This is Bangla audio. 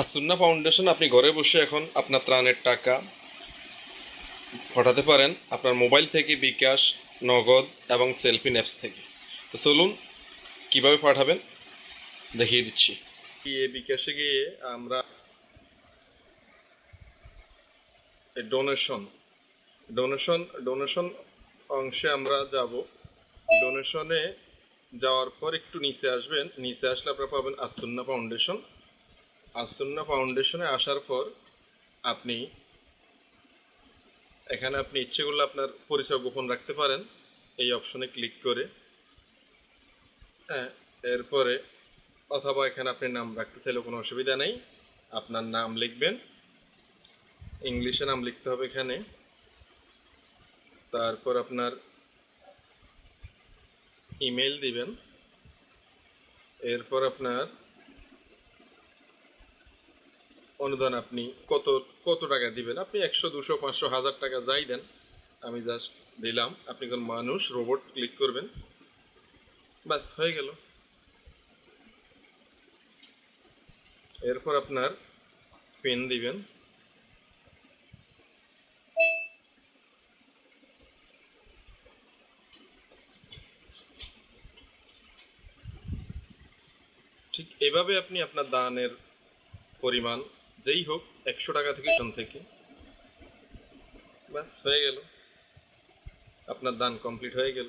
আসুন্না ফাউন্ডেশন আপনি ঘরে বসে এখন আপনার ত্রাণের টাকা পাঠাতে পারেন আপনার মোবাইল থেকে বিকাশ, নগদ এবং সেলফি অ্যাপস থেকে। তো চলুন, কীভাবে পাঠাবেন? দেখিয়ে দিচ্ছি। গিয়ে বিকাশে গিয়ে আমরা ডোনেশন ডোনেশন ডোনেশন অংশে আমরা যাব। ডোনেশনে যাওয়ার পর একটু নিচে আসবেন। নিচে আসলে আপনারা পাবেন আসুন্না ফাউন্ডেশন আসুন্না ফাউন্ডেশনে আসার পর আপনি, এখানে আপনি ইচ্ছে করলে আপনার পরিচয় গোপন রাখতে পারেন। এই অপশনে ক্লিক করে হ্যাঁ এরপরে অথবা এখানে আপনি নাম রাখতে চাইলে কোনো অসুবিধা নেই। আপনার নাম লিখবেন। ইংলিশে নাম লিখতে হবে এখানে। তারপর আপনার ইমেল দিবেন। এরপর আপনার অনুদান আপনি কত কত টাকা দিবেন? আপনি একশো, দুশো, পাঁচশো, হাজার টাকা যাই দেন, আমি জাস্ট দিলাম। আপনি কোন মানুষ রোবট ক্লিক করবেন। বাস হয়ে গেল। এরপর আপনার পেন দিবেন। ঠিক এভাবে আপনি আপনার দানের পরিমাণ যেই হোক, একশো টাকা থেকে সন থেকে। ব্যাস, হয়ে গেল। আপনার দান কমপ্লিট হয়ে গেল।